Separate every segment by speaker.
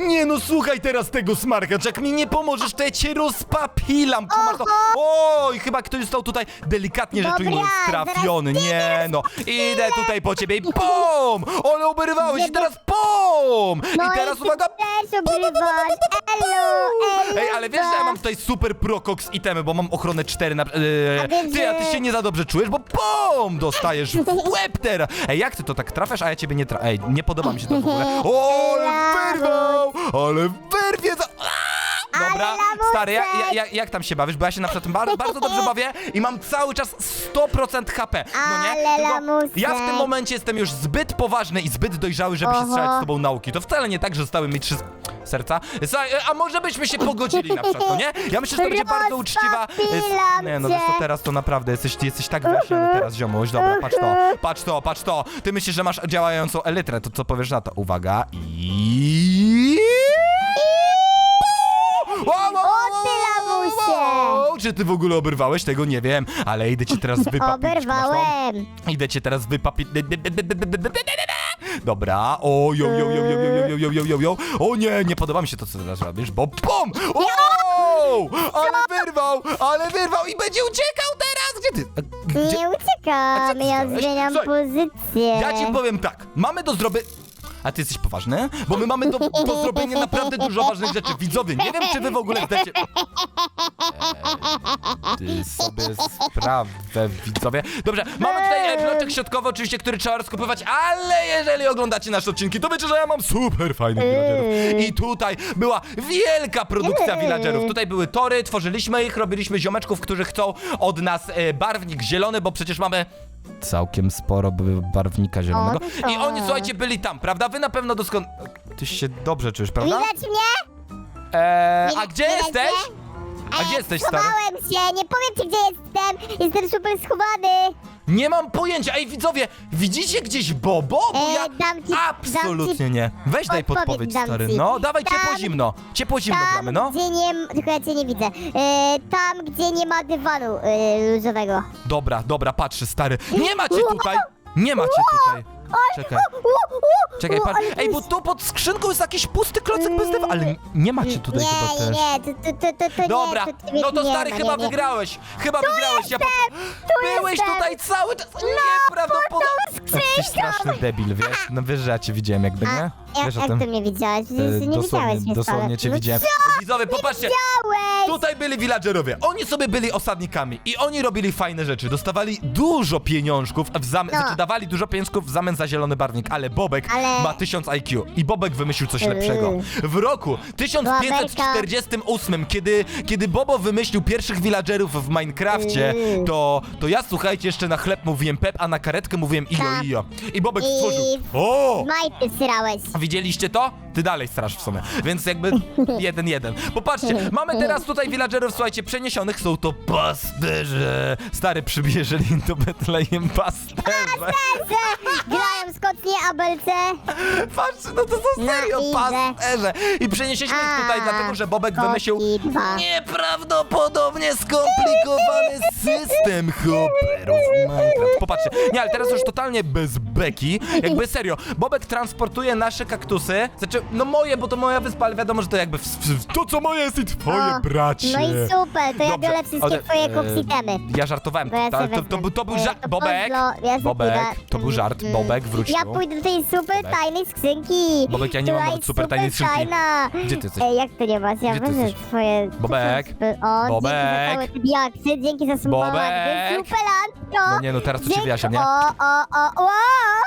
Speaker 1: Nie no, słuchaj teraz tego smarkacz, jak mi nie pomożesz, to ja cię rozpapilam, kumasz to? Oj, chyba ktoś został tutaj delikatnie rzecz
Speaker 2: Dobra,
Speaker 1: ujmując
Speaker 2: zaraz
Speaker 1: trafiony.
Speaker 2: ty
Speaker 1: Nie no, idę tutaj po ciebie i pum! Ale oberwałeś i
Speaker 2: Nie,
Speaker 1: teraz pum!
Speaker 2: No
Speaker 1: I teraz uwaga,
Speaker 2: też obrywasz. Elo, elo.
Speaker 1: Ej, ale wiesz, że ja mam tutaj super procox itemy, bo mam ochronę 4 na...
Speaker 2: A wiesz,
Speaker 1: ty, a ty
Speaker 2: że-
Speaker 1: się nie za dobrze czujesz, bo POM! Dostajesz w łeb teraz! Ej, jak ty to tak trafiasz, a ja ciebie nie tra... Ej, nie podoba mi się to w ogóle. O, ale Ale wyrwie za... Aaa! Dobra, stary, ja, ja, ja, jak tam się bawisz? Bo ja się na przykład bardzo, bardzo dobrze bawię i mam cały czas 100% HP. No nie?
Speaker 2: Ale
Speaker 1: Tylko
Speaker 2: lamusek!
Speaker 1: ja w tym momencie jestem już zbyt poważny i zbyt dojrzały, żeby się
Speaker 2: Oho.
Speaker 1: strzelać z tobą nauki. To wcale nie tak, że zostały mi trzy serca. Słuchaj, a może byśmy się pogodzili na przykład, no nie? Ja myślę, że to będzie bardzo uczciwa... Nie, no
Speaker 2: cię.
Speaker 1: wiesz co, teraz to naprawdę jesteś, ty jesteś tak wyjaśniony teraz, ziomuś. Dobra, patrz to, patrz to, patrz to. Ty myślisz, że masz działającą elytrę, to co powiesz na to? Uwaga i...
Speaker 2: O, ty lamusie!
Speaker 1: Czy ty w ogóle oberwałeś? Tego nie wiem, ale idę cię teraz wypapić.
Speaker 2: Oberwałem.
Speaker 1: Idę cię teraz wypapić. Dobra, o, jo, jo, jo, jo, jo, jo, jo, jo, jo, jo. O nie, nie podoba mi się to, co teraz robisz, bo PUM! Wow! Ale wyrwał, ale wyrwał i będzie uciekał teraz! Gdzie ty? A, Gdzie?
Speaker 2: Nie uciekam,
Speaker 1: ty
Speaker 2: ja
Speaker 1: zrobiłeś?
Speaker 2: zmieniam
Speaker 1: Słuchaj,
Speaker 2: pozycję.
Speaker 1: Ja ci powiem tak, mamy do zrobienia... A ty jesteś poważny? Bo my mamy do, do zrobienia naprawdę dużo ważnych rzeczy. Widzowie, nie wiem, czy wy w ogóle zdajecie... Eee, ty sobie sprawę, widzowie. Dobrze, mamy tutaj e, bloczek środkowy oczywiście, który trzeba rozkopywać, ale jeżeli oglądacie nasze odcinki, to wiecie, że ja mam super fajnych villagerów. I tutaj była wielka produkcja villagerów. Tutaj były tory, tworzyliśmy ich, robiliśmy ziomeczków, którzy chcą od nas e, barwnik zielony, bo przecież mamy całkiem sporo by- barwnika zielonego.
Speaker 2: O,
Speaker 1: I oni, słuchajcie, byli tam, prawda? Wy na pewno doskonale... Ty się dobrze czujesz, prawda?
Speaker 2: Widać mnie?
Speaker 1: Eee, a
Speaker 2: Widać-
Speaker 1: gdzie
Speaker 2: widać
Speaker 1: jesteś?
Speaker 2: mnie?
Speaker 1: A gdzie
Speaker 2: E,
Speaker 1: jesteś, stary?
Speaker 2: Schowałem się, nie powiem ci, gdzie jestem. Jestem super schowany.
Speaker 1: Nie mam pojęcia. Ej, widzowie, widzicie gdzieś Bobo? Bo
Speaker 2: E,
Speaker 1: ja
Speaker 2: dam ci-
Speaker 1: absolutnie
Speaker 2: dam ci
Speaker 1: nie. Weź daj
Speaker 2: podpowiedź
Speaker 1: podpowiedź,
Speaker 2: dam
Speaker 1: stary.
Speaker 2: ci.
Speaker 1: No, dawaj
Speaker 2: Tam-
Speaker 1: ciepło zimno. Ciepło zimno
Speaker 2: Tam,
Speaker 1: gramy, no.
Speaker 2: gdzie nie... Tylko ja cię nie widzę. E, tam, gdzie nie ma dywanu e, luzowego.
Speaker 1: Dobra, dobra, patrzę, stary. Nie macie tutaj! Nie macie tutaj. Czekaj. Czekaj, patrz. Ej, bo tu pod skrzynką jest jakiś pusty klocek bez dywa, ale nie macie tutaj chyba
Speaker 2: Nie,
Speaker 1: też.
Speaker 2: nie, to, to, to, to, to
Speaker 1: Dobra,
Speaker 2: nie, to, to
Speaker 1: no to
Speaker 2: nie
Speaker 1: stary,
Speaker 2: ma,
Speaker 1: chyba
Speaker 2: nie, nie.
Speaker 1: wygrałeś. Chyba wygrałeś. Ja po... Byłeś
Speaker 2: jestem.
Speaker 1: tutaj cały czas.
Speaker 2: No,
Speaker 1: Nieprawdopodobne.
Speaker 2: pod tą
Speaker 1: Jesteś
Speaker 2: skrzynką.
Speaker 1: straszny debil, wiesz? No wiesz, że ja cię widziałem jakby, nie?
Speaker 2: A,
Speaker 1: Wiesz
Speaker 2: jak,
Speaker 1: o
Speaker 2: jak
Speaker 1: tym?
Speaker 2: ty mnie widziałeś?
Speaker 1: E,
Speaker 2: Nie
Speaker 1: dosłownie,
Speaker 2: widziałeś mnie
Speaker 1: dosłownie cię
Speaker 2: No
Speaker 1: widziałem. Widzowie, popatrzcie.
Speaker 2: widziałeś?
Speaker 1: Tutaj byli villagerowie. Oni sobie byli osadnikami i oni robili fajne rzeczy. Dostawali dużo pieniążków w zamian,
Speaker 2: No.
Speaker 1: znaczy dawali dużo pieniążków w zamian za zielony barwnik, ale Bobek
Speaker 2: Ale-
Speaker 1: ma 1000 IQ i Bobek wymyślił coś
Speaker 2: Yy.
Speaker 1: lepszego. W roku 1548, kiedy, kiedy Bobo wymyślił pierwszych villagerów w Minecrafcie,
Speaker 2: Yy.
Speaker 1: to, to ja słuchajcie, jeszcze na chleb mówiłem pep, a na karetkę mówiłem ijo
Speaker 2: Tak.
Speaker 1: ijo. I Bobek
Speaker 2: I-
Speaker 1: stworzył. O!
Speaker 2: Majty srałeś.
Speaker 1: Widzieliście to? Ty dalej strasz w sumie. Więc jakby jeden jeden. Popatrzcie, mamy teraz tutaj villagerów, słuchajcie, przeniesionych są to pasterze. Stary przybierzeli do Betlejem pasterze.
Speaker 2: Grają skocnie abelce.
Speaker 1: Patrzcie, no to są serio
Speaker 2: idę.
Speaker 1: pasterze. I przenieśliśmy ich
Speaker 2: A,
Speaker 1: tutaj, dlatego że Bobek
Speaker 2: koki
Speaker 1: wymyślił nieprawdopodobnie skomplikowany system hopperów Minecraft. Popatrzcie, nie, ale teraz już totalnie bez beki. Jakby serio, Bobek transportuje nasze kaktusy. Znaczy, no moje, bo to moja wyspa, ale wiadomo, że to jakby w, w, to, co moje jest i twoje,
Speaker 2: O,
Speaker 1: bracie.
Speaker 2: No i super, to ja
Speaker 1: Dobrze,
Speaker 2: biorę wszystkie
Speaker 1: ale,
Speaker 2: twoje
Speaker 1: e,
Speaker 2: koksitemy.
Speaker 1: Ja żartowałem,
Speaker 2: Bo ja
Speaker 1: to,
Speaker 2: sobie
Speaker 1: to, to,
Speaker 2: wezmę.
Speaker 1: był- to był
Speaker 2: E,
Speaker 1: żart.
Speaker 2: to
Speaker 1: Bobek,
Speaker 2: pozdro, ja sobie
Speaker 1: Bobek, to był żart.
Speaker 2: Mm,
Speaker 1: Bobek, wróć
Speaker 2: Ja pójdę do tej super
Speaker 1: Bobek.
Speaker 2: tajnej skrzynki.
Speaker 1: Bobek, ja nie mam
Speaker 2: Która
Speaker 1: nawet
Speaker 2: jest
Speaker 1: super tajnej skrzynki.
Speaker 2: Tajna.
Speaker 1: Gdzie ty jesteś?
Speaker 2: Ej, jak to nie masz? Ja
Speaker 1: Gdzie ty
Speaker 2: wezmę
Speaker 1: jesteś?
Speaker 2: twoje...
Speaker 1: Bobek.
Speaker 2: O,
Speaker 1: Bobek.
Speaker 2: dzięki za diaksy, dzięki za sumowanie.
Speaker 1: Bobek.
Speaker 2: Superlandko.
Speaker 1: No nie, no teraz to cię
Speaker 2: Dzięki-
Speaker 1: wyjaśniam, nie?
Speaker 2: O, o, o, o.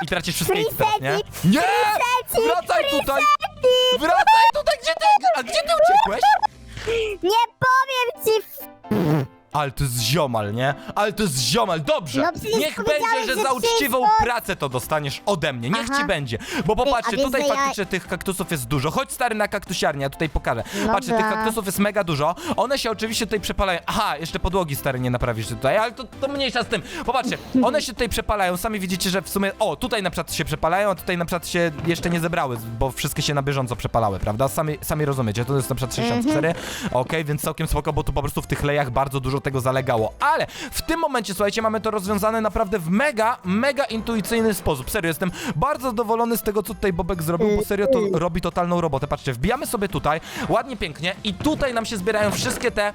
Speaker 1: I tracisz wszystkie teraz, nie?
Speaker 2: setik,
Speaker 1: Nie! Wracaj tutaj! Wracaj tutaj! Gdzie ty? A gdzie ty uciekłeś?
Speaker 2: Nie powiem ci...
Speaker 1: Ale to jest ziomal, nie? Ale to jest ziomal, dobrze!
Speaker 2: No przecież
Speaker 1: Niech
Speaker 2: powiedziałeś,
Speaker 1: będzie, że
Speaker 2: że
Speaker 1: za uczciwą
Speaker 2: wszystko-
Speaker 1: pracę to dostaniesz ode mnie. Niech
Speaker 2: Aha.
Speaker 1: ci będzie. Bo popatrzcie,
Speaker 2: wiesz,
Speaker 1: tutaj
Speaker 2: że ja-
Speaker 1: faktycznie tych kaktusów jest dużo. Chodź stary na kaktusiarnię, ja tutaj pokażę.
Speaker 2: Dobra.
Speaker 1: Patrzcie, tych kaktusów jest mega dużo. One się oczywiście tutaj przepalają. Aha, jeszcze podłogi stary nie naprawisz tutaj, ale to, to mniejsza z tym. Popatrzcie, one się tutaj przepalają. Sami widzicie, że w sumie. O, tutaj na przykład się przepalają, a tutaj na przykład się jeszcze nie zebrały, bo wszystkie się na bieżąco przepalały, prawda? Sami, sami rozumiecie, to jest na przykład 64. Okej, więc całkiem spoko, bo tu po prostu w tych lejach bardzo dużo tego zalegało. Ale w tym momencie, słuchajcie, mamy to rozwiązane naprawdę w mega, mega intuicyjny sposób. Serio, jestem bardzo zadowolony z tego, co tutaj Bobek zrobił, bo serio to robi totalną robotę. Patrzcie, wbijamy sobie tutaj, ładnie, pięknie i tutaj nam się zbierają wszystkie te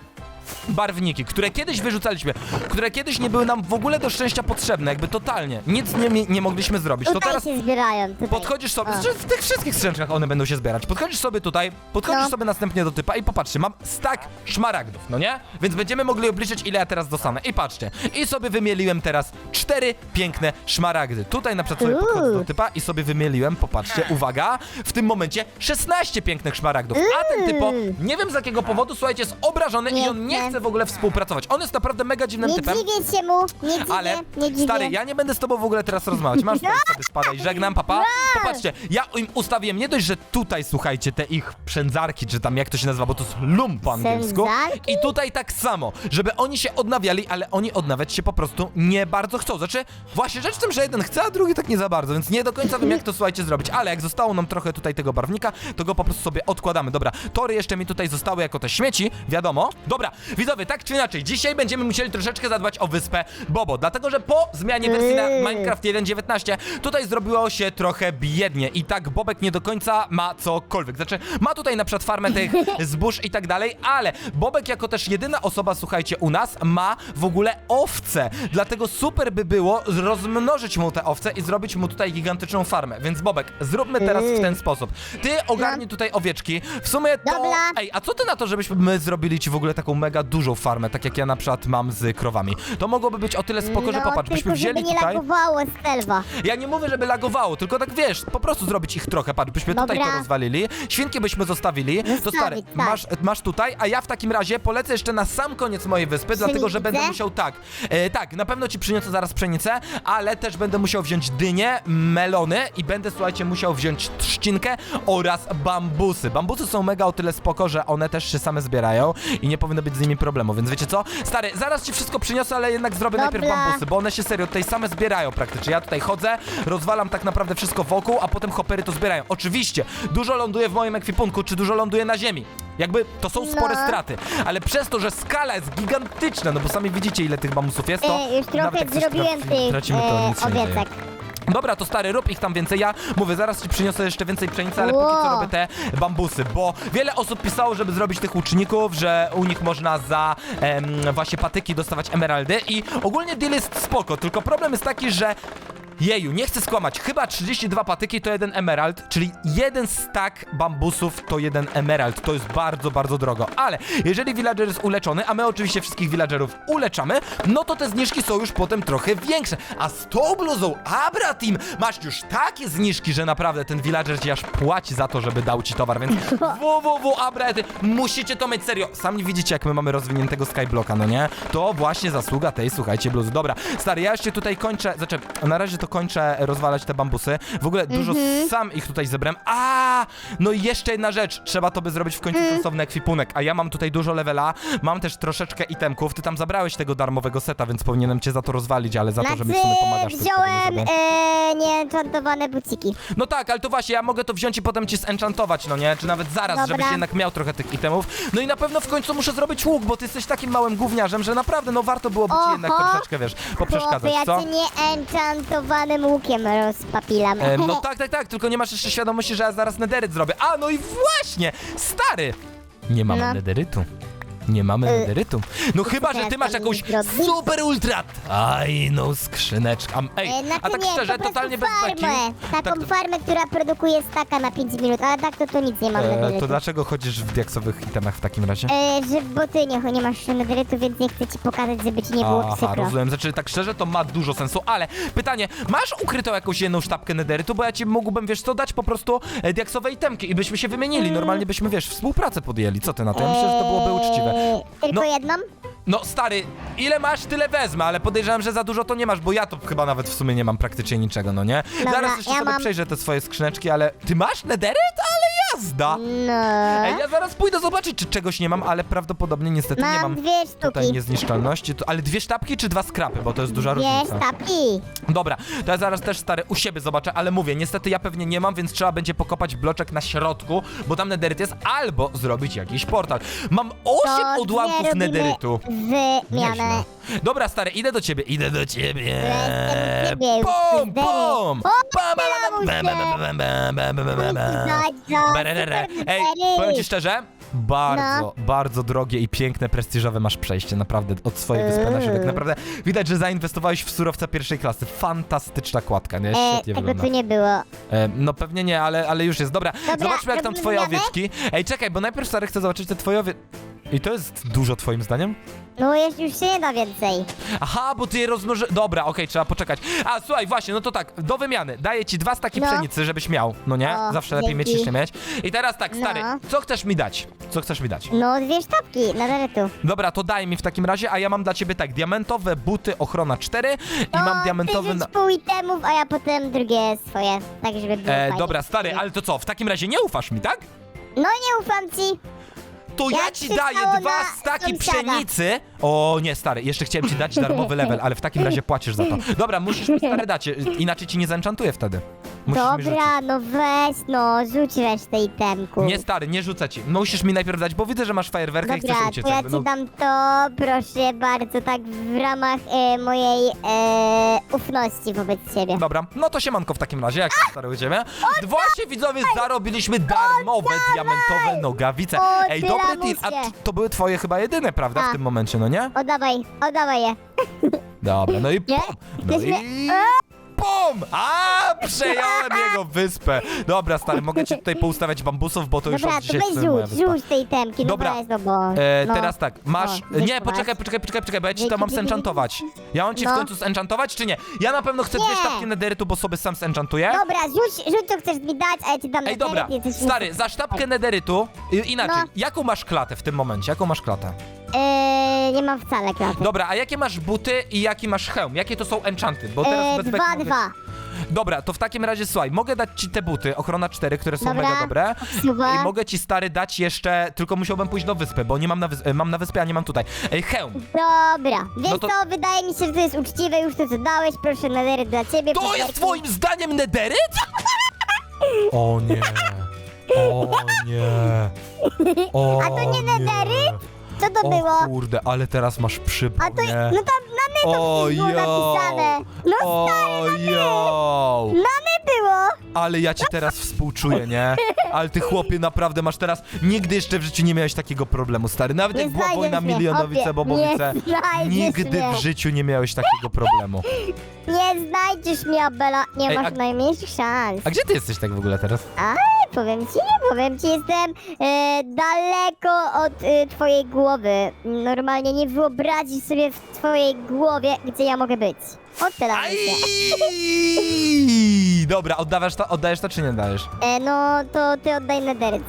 Speaker 1: barwniki, które kiedyś wyrzucaliśmy, które kiedyś nie były nam w ogóle do szczęścia potrzebne, jakby totalnie. Nic nie, nie mogliśmy zrobić. To
Speaker 2: Tutaj
Speaker 1: teraz
Speaker 2: się zbierają. Tutaj.
Speaker 1: podchodzisz sobie,
Speaker 2: O.
Speaker 1: że w tych wszystkich skrzynczkach one będą się zbierać. Podchodzisz sobie tutaj, podchodzisz
Speaker 2: No.
Speaker 1: sobie następnie do typa i popatrzcie, mam stack szmaragdów, no nie? Więc będziemy mogli obliczyć, ile ja teraz dostanę. I patrzcie, i sobie wymieliłem teraz cztery piękne szmaragdy. Tutaj na przykład sobie
Speaker 2: Uuu.
Speaker 1: podchodzę do typa i sobie wymieliłem, popatrzcie, uwaga, w tym momencie 16 pięknych szmaragdów. A ten typo, nie wiem z jakiego powodu, słuchajcie, jest obrażony i on nie
Speaker 2: Nie.
Speaker 1: chce w ogóle współpracować. On jest naprawdę mega dziwnym
Speaker 2: Nie
Speaker 1: typem.
Speaker 2: dziwię się mu, nie dziwię,
Speaker 1: Ale
Speaker 2: nie dziwię.
Speaker 1: stary, ja nie będę z tobą w ogóle teraz rozmawiać. Masz tutaj sobie spadaj, żegnam, papa. Popatrzcie, ja im ustawiłem nie dość, że tutaj słuchajcie, te ich przędzarki, czy tam jak to się nazywa, bo to jest lum po angielsku.
Speaker 2: Przędzarki?
Speaker 1: I tutaj tak samo, żeby oni się odnawiali, ale oni odnawiać się po prostu nie bardzo chcą. Znaczy, właśnie rzecz w tym, że jeden chce, a drugi tak nie za bardzo, więc nie do końca wiem jak to słuchajcie zrobić. Ale jak zostało nam trochę tutaj tego barwnika, to go po prostu sobie odkładamy. Dobra, tory jeszcze mi tutaj zostały jako te śmieci, wiadomo. Dobra, widzowie, tak czy inaczej, dzisiaj będziemy musieli troszeczkę zadbać o wyspę Bobo, dlatego że po zmianie wersji na. Minecraft 1.19 tutaj zrobiło się trochę biednie i tak Bobek nie do końca ma cokolwiek. Znaczy, ma tutaj na przykład farmę tych zbóż i tak dalej, ale Bobek jako też jedyna osoba, słuchajcie, u nas ma w ogóle owce. Dlatego super by było rozmnożyć mu te owce i zrobić mu tutaj gigantyczną farmę. Więc Bobek, zróbmy teraz w ten sposób. Ty ogarnij tutaj owieczki. W sumie to...
Speaker 2: Dobra.
Speaker 1: Ej, a co ty na to, żebyśmy my zrobili ci w ogóle taką mega dużą farmę, tak jak ja na przykład mam z krowami? To mogłoby być o tyle spoko, że
Speaker 2: no,
Speaker 1: popatrz, byśmy
Speaker 2: tylko
Speaker 1: wzięli
Speaker 2: żeby nie
Speaker 1: tutaj...
Speaker 2: lagowało stelwa.
Speaker 1: Ja nie mówię, żeby lagowało, tylko tak wiesz, po prostu zrobić ich trochę. Patrz, byśmy tutaj
Speaker 2: Dobra.
Speaker 1: to rozwalili, świnki byśmy zostawili. to
Speaker 2: Zostawić,
Speaker 1: stary,
Speaker 2: tak.
Speaker 1: masz, masz tutaj, a ja w takim razie polecę jeszcze na sam koniec mojej wyspy, dlatego że będę
Speaker 2: Pszenicę?
Speaker 1: musiał tak. E, tak, na pewno ci przyniosę zaraz pszenicę, ale też będę musiał wziąć dynię, melony i będę, słuchajcie, musiał wziąć trzcinkę oraz bambusy. Bambusy są mega o tyle spoko, że one też się same zbierają i nie powinno być z nimi problemu, więc wiecie co? Stary, zaraz ci wszystko przyniosę, ale jednak zrobię najpierw
Speaker 2: Dobra.
Speaker 1: bambusy, bo one się serio tutaj same zbierają praktycznie. Ja tutaj chodzę, rozwalam tak naprawdę wszystko wokół, a potem hopery to zbierają. Oczywiście, dużo ląduje w moim ekwipunku, czy dużo ląduje na ziemi. Jakby to są spore
Speaker 2: No.
Speaker 1: straty, ale przez to, że skala jest gigantyczna, no bo sami widzicie ile tych bambusów jest, to
Speaker 2: E, już trochę
Speaker 1: nawet jak coś
Speaker 2: zrobiłem
Speaker 1: trafi-
Speaker 2: tych
Speaker 1: tracimy, to
Speaker 2: e,
Speaker 1: nic się nie dzieje.
Speaker 2: owiecek.
Speaker 1: Dobra, to stary, rób ich tam więcej. Ja mówię, zaraz ci przyniosę jeszcze więcej pszenicy, ale póki co
Speaker 2: Wow.
Speaker 1: robię te bambusy, bo wiele osób pisało, żeby zrobić tych łuczników, że u nich można za em, właśnie patyki dostawać emeraldy i ogólnie deal jest spoko, tylko problem jest taki, że Jeju, nie chcę skłamać, chyba 32 patyki to jeden emerald, czyli jeden stack bambusów to jeden emerald. To jest bardzo, bardzo drogo. Ale jeżeli villager jest uleczony, a my oczywiście wszystkich villagerów uleczamy, no to te zniżki są już potem trochę większe. A z tą bluzą Abra Team masz już takie zniżki, że naprawdę ten villager ci aż płaci za to, żeby dał ci towar, więc www Abra Team, musicie to mieć serio. Sami widzicie, jak my mamy rozwiniętego skyblocka, no nie? To właśnie zasługa tej, słuchajcie, bluzy. Dobra, stary, ja jeszcze tutaj kończę, znaczy, na razie to kończę rozwalać te bambusy. W ogóle dużo sam ich tutaj zebrałem. A, no i jeszcze jedna rzecz. Trzeba to by zrobić w końcu sensowny ekwipunek. A ja mam tutaj dużo levela, mam też troszeczkę itemków. Ty tam zabrałeś tego darmowego seta, więc powinienem cię za to rozwalić, ale za to, że mi w sumie pomagasz. to z tego nie
Speaker 2: Znaczy, wziąłem
Speaker 1: zrobię.
Speaker 2: e, nieenchantowane buciki.
Speaker 1: No tak, ale to właśnie, ja mogę to wziąć i potem ci zenchantować, no nie? Czy nawet zaraz,
Speaker 2: Dobra.
Speaker 1: żebyś jednak miał trochę tych itemów. No i na pewno w końcu muszę zrobić łuk, bo ty jesteś takim małym gówniarzem, że naprawdę, no warto byłoby ci
Speaker 2: Oho.
Speaker 1: jednak troszeczkę, wiesz,
Speaker 2: Chłopie,
Speaker 1: poprzeszkadzać,
Speaker 2: ja
Speaker 1: co?
Speaker 2: cię nie-enchantowanym łukiem rozpapilam.
Speaker 1: E, no tak, tak, tak, tylko nie masz jeszcze świadomości, że ja zaraz nederyt zrobię. A, no i właśnie, stary! Nie mamy
Speaker 2: No.
Speaker 1: nederytu. Nie mamy nederytu. No chyba, że ty masz jakąś super ultra tajną skrzyneczkę. Am- Ej,
Speaker 2: E, znaczy
Speaker 1: a tak
Speaker 2: nie,
Speaker 1: szczerze,
Speaker 2: po prostu
Speaker 1: totalnie bez beki.
Speaker 2: farmę. Taką
Speaker 1: Tak-
Speaker 2: farmę, która produkuje staka na 5 minut, ale tak to, to nic nie mam
Speaker 1: E,
Speaker 2: nederytu.
Speaker 1: to dlaczego chodzisz w diaksowych itemach w takim razie?
Speaker 2: E, że, bo ty nie, nie masz nederytu, więc nie chcę ci pokazać, żeby ci nie było
Speaker 1: Aha,
Speaker 2: przykro.
Speaker 1: rozumiem. Znaczy, tak szczerze, to ma dużo sensu, ale pytanie, masz ukrytą jakąś jedną sztabkę nederytu, bo ja ci mógłbym, wiesz co, dać po prostu e, diaksowe itemki i byśmy się wymienili, normalnie byśmy, wiesz, współpracę podjęli. Co ty na to? Ja myślę, że to byłoby uczciwe.
Speaker 2: Eee, Tylko
Speaker 1: No.
Speaker 2: jedną?
Speaker 1: No stary, ile masz, tyle wezmę, ale podejrzewam, że za dużo to nie masz, bo ja to chyba nawet w sumie nie mam praktycznie niczego, no nie?
Speaker 2: Dobra,
Speaker 1: Zaraz jeszcze
Speaker 2: ja
Speaker 1: sobie
Speaker 2: mam-
Speaker 1: przejrzę te swoje skrzyneczki, ale ty masz nederyt? Ale jazda!
Speaker 2: No.
Speaker 1: Ej, ja zaraz pójdę zobaczyć, czy czegoś nie mam, ale prawdopodobnie niestety nie
Speaker 2: Mam
Speaker 1: mam
Speaker 2: dwie
Speaker 1: tutaj
Speaker 2: sztuki.
Speaker 1: niezniszczalności. To, ale dwie sztabki czy dwa skrapy, bo to jest duża
Speaker 2: Dwie
Speaker 1: różnica.
Speaker 2: sztabki.
Speaker 1: Dobra, to ja zaraz też stary u siebie zobaczę, ale mówię, niestety ja pewnie nie mam, więc trzeba będzie pokopać bloczek na środku, bo tam nederyt jest, albo zrobić jakiś portal. Mam osiem
Speaker 2: To
Speaker 1: odłamków
Speaker 2: robimy
Speaker 1: nederytu. Nieźle. Dobra, stary, idę do ciebie, idę do ciebie.
Speaker 2: Jestem u ciebie,
Speaker 1: Pom,
Speaker 2: już
Speaker 1: pom!
Speaker 2: O,
Speaker 1: Bam, bam,
Speaker 2: lamusie.
Speaker 1: bam, bam, bam, bam, bam, bam, bam, bam.
Speaker 2: Dać za
Speaker 1: Bererere.
Speaker 2: Super
Speaker 1: Ej, powiem ci szczerze, bardzo,
Speaker 2: No.
Speaker 1: bardzo drogie i piękne, prestiżowe masz przejście, naprawdę, od swojej wyspy na środek.
Speaker 2: Eee.
Speaker 1: Naprawdę, widać, że zainwestowałeś w surowca pierwszej klasy. Fantastyczna kładka, nie?
Speaker 2: E,
Speaker 1: Świetnie
Speaker 2: tego
Speaker 1: wygląda.
Speaker 2: tu nie było.
Speaker 1: E, no pewnie nie, ale, ale już jest. Dobra,
Speaker 2: Dobra,
Speaker 1: zobaczmy jak tam
Speaker 2: robimy
Speaker 1: twoje owieczki. Ej, czekaj, bo najpierw stary chcę zobaczyć te twoje owie... I to jest dużo twoim zdaniem?
Speaker 2: No już, już się nie da więcej.
Speaker 1: Aha, bo ty je rozmnoży... Dobra, okej, trzeba poczekać. A, słuchaj, właśnie, no to tak, do wymiany. Daję ci dwa staki
Speaker 2: No.
Speaker 1: pszenicy, żebyś miał, no nie?
Speaker 2: O,
Speaker 1: Zawsze lepiej mieć
Speaker 2: dzięki.
Speaker 1: niż nie mieć. I teraz tak, stary,
Speaker 2: No.
Speaker 1: co chcesz mi dać? Co chcesz mi dać?
Speaker 2: No dwie sztabki na deretu.
Speaker 1: Dobra, to daj mi w takim razie, a ja mam dla ciebie tak, diamentowe buty, ochrona 4 i mam diamentowy... Na...
Speaker 2: pół itemów, a ja potem drugie swoje. Tak, żeby było
Speaker 1: E,
Speaker 2: fajnie.
Speaker 1: dobra, stary, ale to co, w takim razie nie ufasz mi, tak?
Speaker 2: No nie ufam ci.
Speaker 1: To ja
Speaker 2: Jak
Speaker 1: ci
Speaker 2: się
Speaker 1: daję
Speaker 2: stało
Speaker 1: dwa
Speaker 2: na
Speaker 1: staki
Speaker 2: sąsiada?
Speaker 1: pszenicy. O nie, stary, jeszcze chciałem ci dać darmowy level, ale w takim razie płacisz za to. Dobra, musisz mi stary dać, inaczej ci nie zenchantuję wtedy. Musisz mi rzucić.
Speaker 2: Dobra, no weź, no rzuć resztę itemku.
Speaker 1: Nie, stary, nie rzucę ci. Musisz mi najpierw dać, bo widzę, że masz fajerwerkę i chcesz uciec.
Speaker 2: to ja
Speaker 1: jakby,
Speaker 2: ci
Speaker 1: no.
Speaker 2: dam to, proszę bardzo, tak w ramach e, mojej e, ufności wobec ciebie.
Speaker 1: Dobra, no to siemanko w takim razie, jak tam stary u ciebie. Właśnie widzowie zarobiliśmy darmowe diamentowe nogawice. Ej,
Speaker 2: Oddaj
Speaker 1: dobry deal. A t- to były twoje chyba jedyne, prawda, w
Speaker 2: Tak.
Speaker 1: tym momencie, no nie?
Speaker 2: Oddawaj, oddawaj je.
Speaker 1: Dobra, no i
Speaker 2: Nie?
Speaker 1: pum! No i... Pum! A, przejąłem jego wyspę. Dobra, stary, mogę ci tutaj poustawiać bambusów, bo to już
Speaker 2: Dobra,
Speaker 1: od
Speaker 2: to
Speaker 1: dzisiaj
Speaker 2: weź
Speaker 1: jest moja
Speaker 2: rzuć,
Speaker 1: wyspa.
Speaker 2: rzuć te itemki, no
Speaker 1: Dobra.
Speaker 2: weź, no bo...
Speaker 1: E,
Speaker 2: no.
Speaker 1: teraz tak, masz.
Speaker 2: O,
Speaker 1: nie, poczekaj, poczekaj, poczekaj, poczekaj, bo ja ci to
Speaker 2: Dzięki,
Speaker 1: mam
Speaker 2: dzięki,
Speaker 1: zenchantować. Ja mam ci w
Speaker 2: No.
Speaker 1: końcu zenchantować, czy nie? Ja na pewno chcę dwie
Speaker 2: Nie.
Speaker 1: sztabki nederytu, bo sobie sam zenchantuję.
Speaker 2: Dobra, rzuć, rzuć co chcesz mi dać, a ja ci dam
Speaker 1: Ej, dobra, stary, za sztabkę nederytu, i- inaczej,
Speaker 2: No.
Speaker 1: jaką masz klatę w tym momencie? Jaką masz klatę?
Speaker 2: E, nie mam wcale klaty.
Speaker 1: Dobra, a jakie masz buty i jaki masz hełm? Jakie to są enchanty? Bo teraz
Speaker 2: E,
Speaker 1: bez
Speaker 2: dwa, dwa.
Speaker 1: Dobra, to w takim razie słuchaj, mogę dać ci te buty, ochrona 4, które są
Speaker 2: Dobra.
Speaker 1: mega dobre.
Speaker 2: Super.
Speaker 1: I mogę ci stary dać jeszcze, tylko musiałbym pójść do wyspy, bo nie mam na, wys- e, mam na wyspie, a nie mam tutaj. Ej, hełm.
Speaker 2: Dobra, wiesz
Speaker 1: No to-
Speaker 2: co, wydaje mi się, że to jest uczciwe już to co dałeś, proszę nederyt dla ciebie.
Speaker 1: To jest twoim zdaniem nederyt? O nie. O nie. O
Speaker 2: A to nie nederyt? Co to
Speaker 1: O
Speaker 2: było?
Speaker 1: kurde, ale teraz masz przypał,
Speaker 2: A to,
Speaker 1: nie?
Speaker 2: no tam na my
Speaker 1: O
Speaker 2: to było napisane. No
Speaker 1: O jo.
Speaker 2: na my było.
Speaker 1: Ale ja ci teraz współczuję, nie? Ale ty chłopie, naprawdę masz teraz... Nigdy jeszcze w życiu nie miałeś takiego problemu, stary. Nawet
Speaker 2: Nie
Speaker 1: jak była
Speaker 2: znajdziesz
Speaker 1: wojna
Speaker 2: mnie,
Speaker 1: milionowice,
Speaker 2: chłopie,
Speaker 1: bobowice,
Speaker 2: nie znajdziesz
Speaker 1: nigdy
Speaker 2: mnie.
Speaker 1: w życiu nie miałeś takiego problemu.
Speaker 2: Nie znajdziesz mnie, Abela. Nie
Speaker 1: Ej,
Speaker 2: masz
Speaker 1: a-
Speaker 2: najmniejszych szans.
Speaker 1: A gdzie ty jesteś tak w ogóle teraz?
Speaker 2: Powiem ci, nie powiem ci, jestem e, daleko od e, twojej głowy. Normalnie nie wyobrazisz sobie w twojej głowie, gdzie ja mogę być. O tyle
Speaker 1: Aj!
Speaker 2: myślę.
Speaker 1: Dobra, oddawasz to, oddajesz to czy nie dajesz?
Speaker 2: E, no to ty oddaj nederyt.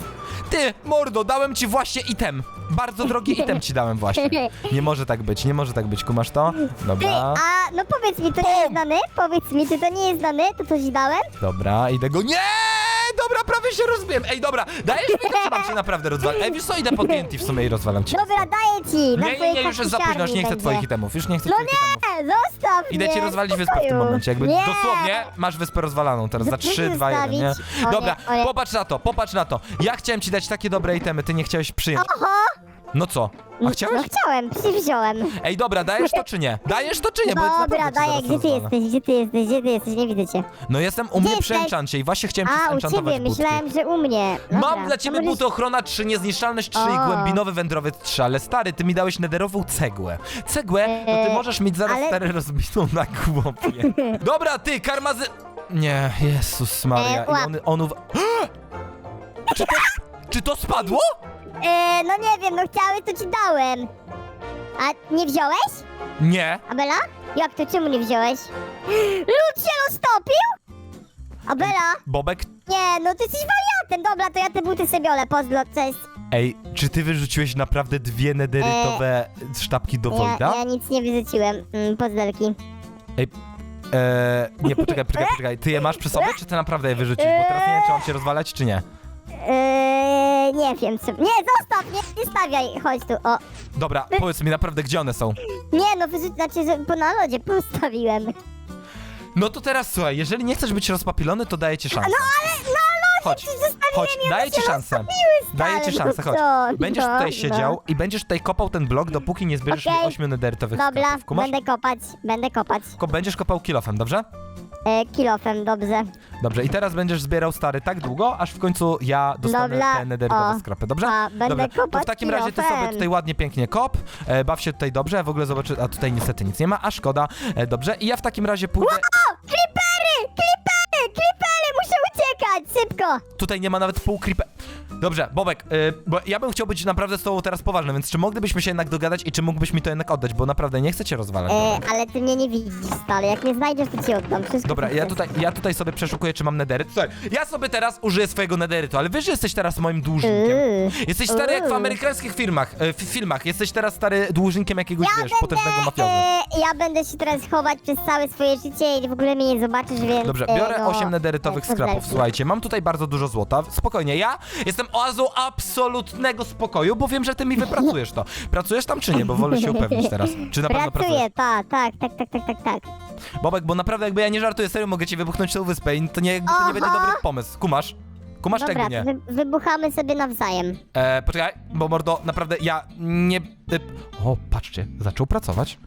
Speaker 1: Ty, mordo, dałem ci właśnie item. Bardzo drogi item ci dałem właśnie. Nie może tak być, nie może tak być. Kumasz to?
Speaker 2: Ty,
Speaker 1: Dobra,
Speaker 2: a no powiedz mi, to nie jest dane? Powiedz mi, czy to nie jest dane? To coś dałem?
Speaker 1: dobra, idę go... Nie! Dobra, prawie się rozbiłem. Ej, dobra, dajesz mi to, mam cię naprawdę rozwalać? Ej, wiesz co, idę po TNT w sumie i rozwalam cię.
Speaker 2: Dobra, daję ci. na
Speaker 1: Nie, nie,
Speaker 2: twojej
Speaker 1: nie, już jest za późno, już nie chcę
Speaker 2: będzie.
Speaker 1: twoich itemów, już nie chcę
Speaker 2: No
Speaker 1: twoich itemów.
Speaker 2: nie, zostaw
Speaker 1: Idę
Speaker 2: mnie,
Speaker 1: ci rozwalić wyspę w tym
Speaker 2: spokoju.
Speaker 1: momencie, jakby
Speaker 2: nie.
Speaker 1: dosłownie masz wyspę rozwalaną teraz za
Speaker 2: Muszę
Speaker 1: 3, 2, 1, nie?
Speaker 2: zostawić. O
Speaker 1: Dobra,
Speaker 2: nie, o nie.
Speaker 1: popatrz na to, popatrz na to. Ja chciałem ci dać takie dobre itemy, ty nie chciałeś przyjąć.
Speaker 2: Oho!
Speaker 1: No co? A
Speaker 2: No
Speaker 1: chciałeś?
Speaker 2: chciałem, przecież wziąłem.
Speaker 1: Ej, dobra, dajesz to czy nie? Dajesz to czy nie? Bo
Speaker 2: Dobra,
Speaker 1: cię
Speaker 2: daję,
Speaker 1: zaraz
Speaker 2: gdzie ty
Speaker 1: rozwalę.
Speaker 2: jesteś, gdzie ty jesteś, gdzie ty jesteś, nie widzę cię.
Speaker 1: No jestem u mnie
Speaker 2: Gdzie
Speaker 1: przy
Speaker 2: jesteś?
Speaker 1: enchancie i właśnie chciałem ci
Speaker 2: A, u ciebie,
Speaker 1: butki.
Speaker 2: myślałem, że u mnie. Dobra,
Speaker 1: Mam dla ciebie
Speaker 2: możesz-
Speaker 1: buty ochrona 3, niezniszczalność 3 i
Speaker 2: O.
Speaker 1: głębinowy wędrowiec 3, ale stary, ty mi dałeś nederową cegłę. Cegłę, to ty
Speaker 2: Eee,
Speaker 1: możesz mieć zaraz
Speaker 2: ale-
Speaker 1: stary rozbitą na głowie. Dobra, ty, karmazy... Nie, Jezus Maria,
Speaker 2: Eee,
Speaker 1: i
Speaker 2: łap.
Speaker 1: on, onów... Czy to, czy to spadło?
Speaker 2: E, no nie wiem, no chciałeś, to ci dałem. A nie wziąłeś?
Speaker 1: Nie.
Speaker 2: Abela? Jak to, czemu nie wziąłeś? Lód się roztopił? Abela?
Speaker 1: Bobek,
Speaker 2: Nie, no ty jesteś wariatem. Dobra, to ja te buty sobie olę, pozdro, cześć.
Speaker 1: ej, czy ty wyrzuciłeś naprawdę dwie nederytowe sztabki do
Speaker 2: Ja,
Speaker 1: Wojda?
Speaker 2: ja nic nie wyrzuciłem, mm, pozdelki.
Speaker 1: Eee, nie, poczekaj, poczekaj, poczekaj. Ty je masz przy sobie, czy ty naprawdę je wyrzucisz? Bo teraz nie wiem, czy mam cię rozwalać, czy nie.
Speaker 2: Eee, nie wiem co. Nie, zostaw, nie, nie stawiaj, chodź tu. O.
Speaker 1: Dobra, powiedz mi naprawdę, gdzie one są.
Speaker 2: Nie, no wyrzuć, znaczy, że po na lodzie postawiłem.
Speaker 1: No to teraz słuchaj, jeżeli nie chcesz być rozpapilony, to daję ci szansę.
Speaker 2: No ale na lodzie
Speaker 1: Chodź,
Speaker 2: ci zostawiłem
Speaker 1: chodź,
Speaker 2: i one
Speaker 1: daję ci
Speaker 2: się
Speaker 1: szansę. Daję ci szansę,
Speaker 2: no
Speaker 1: chodź.
Speaker 2: co?
Speaker 1: Będziesz
Speaker 2: No,
Speaker 1: tutaj
Speaker 2: no.
Speaker 1: siedział i będziesz tutaj kopał ten blok, dopóki nie zbierzesz mi
Speaker 2: Okej.
Speaker 1: 8 nedertowych
Speaker 2: Dobra,
Speaker 1: skarbów. Kumasz?
Speaker 2: będę kopać, będę kopać.
Speaker 1: Ko- Będziesz kopał kilofem, dobrze?
Speaker 2: E, kilofem, dobrze.
Speaker 1: Dobrze, i teraz będziesz zbierał stary tak długo, aż w końcu ja dostanę
Speaker 2: Dobra,
Speaker 1: te
Speaker 2: o.
Speaker 1: skrapy, dobrze?
Speaker 2: A, będę
Speaker 1: Dobra, to w
Speaker 2: kopać
Speaker 1: takim razie ty sobie
Speaker 2: kilofem.
Speaker 1: tutaj ładnie, pięknie kop, e, baw się tutaj dobrze, w ogóle zobaczy, a tutaj niestety nic nie ma, a szkoda, e, dobrze, i ja w takim razie pójdę,
Speaker 2: O! Creepery! Creepery! Creepery! Muszę uciekać! Szybko!
Speaker 1: tutaj nie ma nawet pół creeper... Dobrze, Bobek, e, bo ja bym chciał być naprawdę z tobą teraz poważny, więc czy moglibyśmy się jednak dogadać i czy mógłbyś mi to jednak oddać, bo naprawdę nie chcę cię rozwalać.
Speaker 2: E,
Speaker 1: Bobek.
Speaker 2: ale ty mnie nie widzisz, stale. Jak mnie znajdziesz, to ci oddam. Wszystko
Speaker 1: Dobra, ja tutaj, ja tutaj sobie przeszukuję, czy mam nederyt. Słuchaj, ja sobie teraz użyję swojego nederytu, ale wiesz, że jesteś teraz moim dłużnikiem.
Speaker 2: Yy.
Speaker 1: Jesteś stary jak w
Speaker 2: Uuu.
Speaker 1: amerykańskich filmach, e, w filmach. Jesteś teraz stary dłużnikiem jakiegoś,
Speaker 2: Ja
Speaker 1: wiesz, potężnego mafiozy.
Speaker 2: e, ja będę się teraz chować przez całe swoje życie i w ogóle mnie nie zobaczysz, więc...
Speaker 1: Dobrze,
Speaker 2: e,
Speaker 1: biorę
Speaker 2: no,
Speaker 1: 8 nederytowych
Speaker 2: e, to
Speaker 1: skrapów. Słuchajcie, mam tutaj bardzo dużo złota. Spokojnie, ja jestem oazą absolutnego spokoju, bo wiem, że ty mi wypracujesz to. Pracujesz tam czy nie? Bo wolę się upewnić teraz. Czy na pewno pracujesz?
Speaker 2: Pracuję, tak, tak, tak, tak, tak, tak, tak.
Speaker 1: Bobek, bo naprawdę jakby ja nie żartuję, serio mogę ci wybuchnąć tą wyspę i to nie, jakby to nie będzie dobry pomysł. Kumasz? Kumasz
Speaker 2: Dobra,
Speaker 1: tego nie?
Speaker 2: wy, wybuchamy sobie nawzajem.
Speaker 1: E, poczekaj, bo mordo, naprawdę ja nie... E, o, patrzcie, zaczął pracować.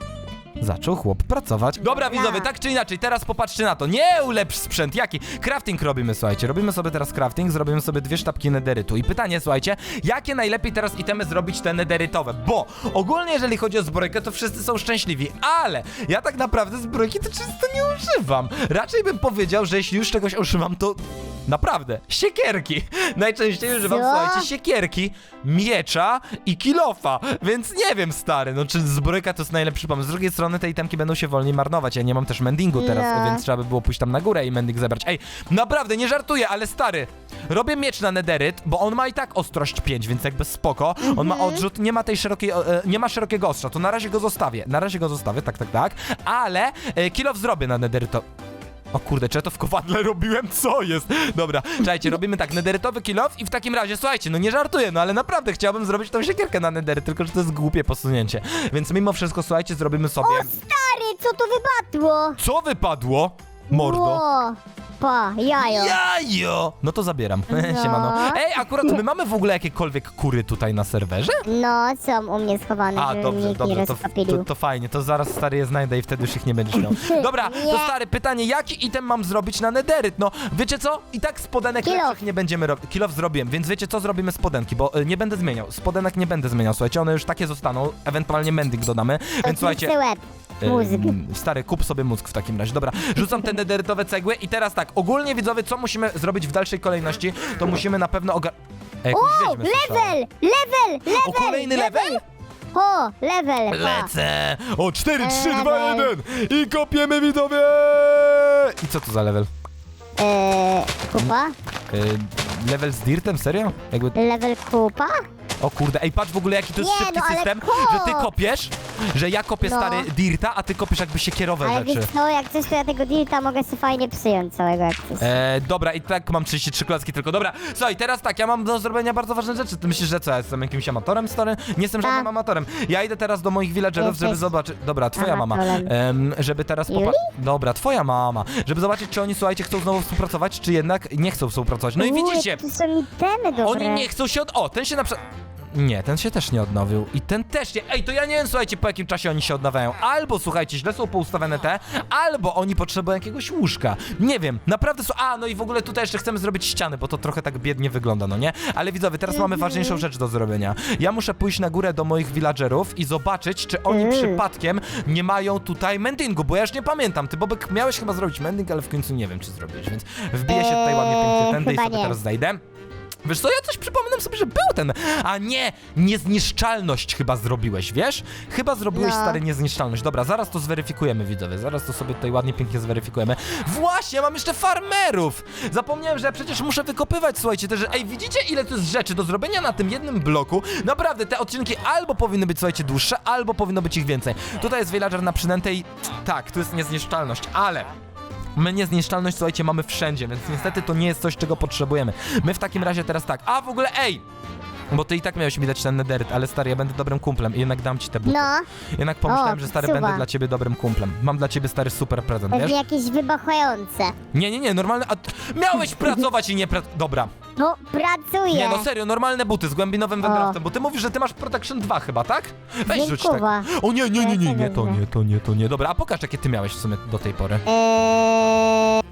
Speaker 1: Zaczął chłop pracować. Dobra, widzowie, tak czy inaczej, teraz popatrzcie na to. Nie ulepsz sprzęt, jaki? Crafting robimy, słuchajcie. Robimy sobie teraz crafting, zrobimy sobie dwie sztabki nederytu. I pytanie, słuchajcie, jakie najlepiej teraz itemy zrobić te nederytowe? Bo ogólnie, jeżeli chodzi o zbrojkę, to wszyscy są szczęśliwi, ale ja tak naprawdę zbrojki to często nie używam. Raczej bym powiedział, że jeśli już czegoś używam, to Naprawdę, siekierki. Najczęściej używam,
Speaker 2: Co?
Speaker 1: słuchajcie, siekierki, miecza i kilofa. Więc nie wiem, stary, no czy zbrojka to jest najlepszy pomysł. Z drugiej strony te itemki będą się wolniej marnować. Ja nie mam też mendingu teraz,
Speaker 2: No.
Speaker 1: więc trzeba by było pójść tam na górę i mending zebrać. Ej, naprawdę, nie żartuję, ale stary, robię miecz na nederyt, bo on ma i tak ostrość 5, więc jakby spoko. On ma odrzut, nie ma tej szerokiej, e, nie ma szerokiego ostrza, to na razie go zostawię. Na razie go zostawię, tak, tak, tak. Ale e, kilof zrobię na nederyt. O kurde, czy ja to w kowadle robiłem? Co jest? Dobra, czekajcie, robimy tak, nederytowy kilof i w takim razie, słuchajcie, no nie żartuję, no ale naprawdę chciałbym zrobić tą siekierkę na nederyt, tylko że to jest głupie posunięcie. Więc mimo wszystko, słuchajcie, zrobimy sobie...
Speaker 2: O, stary, co tu wypadło?
Speaker 1: Co wypadło? Mordo.
Speaker 2: Ło, pa, jajo.
Speaker 1: Jajo! No to zabieram.
Speaker 2: No.
Speaker 1: Siemano. Ej, akurat my mamy w ogóle jakiekolwiek kury tutaj na serwerze?
Speaker 2: No, są u mnie schowane,
Speaker 1: A, dobrze, dobrze,
Speaker 2: nie
Speaker 1: to,
Speaker 2: rozpapilił.
Speaker 1: to, to fajnie, to zaraz stary je znajdę i wtedy już ich nie będziesz miał. Dobra, to
Speaker 2: Nie.
Speaker 1: stary, pytanie, jaki item mam zrobić na nederyt? No, wiecie co? I tak spodenek
Speaker 2: Kilof.
Speaker 1: lepszych nie będziemy robić. Kilof zrobiłem, więc wiecie co? Zrobimy spodenki, bo y, nie będę zmieniał. Spodenek nie będę zmieniał, słuchajcie, one już takie zostaną, ewentualnie mending dodamy, więc słuchajcie...
Speaker 2: Łeb, mózg.
Speaker 1: Stary, kup sobie mózg w takim razie. Dobra, rzucam te nederytowe cegły i teraz tak, ogólnie widzowie, co musimy zrobić w dalszej kolejności, to musimy na pewno ogar... Ej, jakąś
Speaker 2: O,
Speaker 1: wiedźmę słyszałem.
Speaker 2: level, level, level,
Speaker 1: O, kolejny level?
Speaker 2: O, level, pa.
Speaker 1: Lecę! O, 4, 3,
Speaker 2: Level.
Speaker 1: 2, 1 i kopiemy widzowie! I co to za level?
Speaker 2: Eee, kupa?
Speaker 1: Yy, level z dirtem, serio? Jakby...
Speaker 2: Level kupa?
Speaker 1: O kurde, ej, patrz w ogóle jaki to jest
Speaker 2: Nie,
Speaker 1: szybki
Speaker 2: no ale
Speaker 1: system, że ty kopiesz, że ja kopię
Speaker 2: No.
Speaker 1: stary dirta, a ty kopiesz jakby się kierowe
Speaker 2: Ale
Speaker 1: rzeczy.
Speaker 2: co, jak coś to ja tego dirta mogę sobie fajnie przyjąć całego jak coś.
Speaker 1: E, dobra, i tak mam 33 klocki tylko. Dobra, słuchaj, teraz tak, ja mam do zrobienia bardzo ważne rzeczy. Ty myślisz, że co, ja jestem jakimś amatorem, stary? Nie jestem żadnym
Speaker 2: Tak.
Speaker 1: amatorem. Ja idę teraz do moich villagerów, żeby
Speaker 2: Jesteś
Speaker 1: zobaczyć... Dobra, twoja mama.
Speaker 2: amatorem.
Speaker 1: Em, żeby teraz
Speaker 2: Juli?
Speaker 1: Dobra, twoja mama. Żeby zobaczyć, czy oni, słuchajcie, chcą znowu współpracować, czy jednak nie chcą współpracować. No i
Speaker 2: Uuu,
Speaker 1: widzicie,
Speaker 2: Tu są itemy dobre.
Speaker 1: oni nie chcą się od... O, ten się na przykład... Nie, ten się też nie odnowił. I ten też nie. Ej, to ja nie wiem, słuchajcie, po jakim czasie oni się odnawiają. Albo, słuchajcie, źle są poustawione te, albo oni potrzebują jakiegoś łóżka. Nie wiem, naprawdę są... A, no i w ogóle tutaj jeszcze chcemy zrobić ściany, bo to trochę tak biednie wygląda, no nie? Ale widzowie, teraz mamy ważniejszą rzecz do zrobienia. Ja muszę pójść na górę do moich villagerów i zobaczyć, czy oni
Speaker 2: Mm.
Speaker 1: przypadkiem nie mają tutaj mendingu, bo ja już nie pamiętam. Ty, Bobek, miałeś chyba zrobić mending, ale w końcu nie wiem, czy zrobiłeś, więc wbiję się tutaj ładnie, pięknie tędy i
Speaker 2: chyba
Speaker 1: sobie
Speaker 2: nie.
Speaker 1: teraz zajdę. Wiesz co, ja coś przypominam sobie, że był ten. A nie, niezniszczalność chyba zrobiłeś, wiesz? Chyba zrobiłeś
Speaker 2: No.
Speaker 1: stary niezniszczalność. Dobra, zaraz to zweryfikujemy, widzowie. Zaraz to sobie tutaj ładnie, pięknie zweryfikujemy. Właśnie, mam jeszcze farmerów! Zapomniałem, że ja przecież muszę wykopywać, słuchajcie, też. Ej, widzicie ile to jest rzeczy do zrobienia na tym jednym bloku? Naprawdę, te odcinki albo powinny być, słuchajcie, dłuższe, albo powinno być ich więcej. Tutaj jest villager na przynętej. Tak, tu jest niezniszczalność, ale My niezniszczalność, słuchajcie, mamy wszędzie, więc niestety to nie jest coś, czego potrzebujemy. My w takim razie teraz tak. A w ogóle, ej! Bo ty i tak miałeś mi dać ten nederyt, ale stary, ja będę dobrym kumplem i jednak dam ci te buty.
Speaker 2: No,
Speaker 1: Jednak pomyślałem, że stary,
Speaker 2: suwa.
Speaker 1: będę dla ciebie dobrym kumplem. Mam dla ciebie stary super prezent, wiesz?
Speaker 2: jakieś wybuchające.
Speaker 1: Nie, nie, nie, normalne. A, miałeś pracować i nie pra... Dobra.
Speaker 2: No, pracuję.
Speaker 1: Nie, no serio, normalne buty z głębinowym wędrowcem, bo ty mówisz, że ty masz Protection 2 chyba, tak? Weź rzuć tak. O nie, nie, nie, nie, nie, to nie, to nie, to nie. Dobra, a pokaż jakie ty miałeś w sumie do tej pory.
Speaker 2: Eee,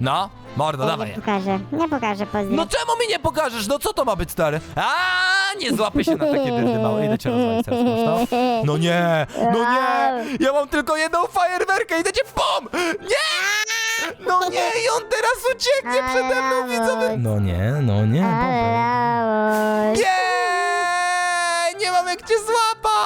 Speaker 1: No, mordo,
Speaker 2: nie
Speaker 1: dawaj.
Speaker 2: pokażę, nie pokażę pozdro.
Speaker 1: No czemu mi nie pokażesz? No co to ma być, stary? A nie złapy się na takie dyrdy małe. Idę cię rozwalić teraz, no. No nie, no nie! Ja mam tylko jedną fajerwerkę, idę cię w pom! Nie! No nie, i on teraz ucieknie przede mną, widzowie! No nie, no nie,
Speaker 2: Ale,
Speaker 1: Nie! Nie mam jak cię złapać!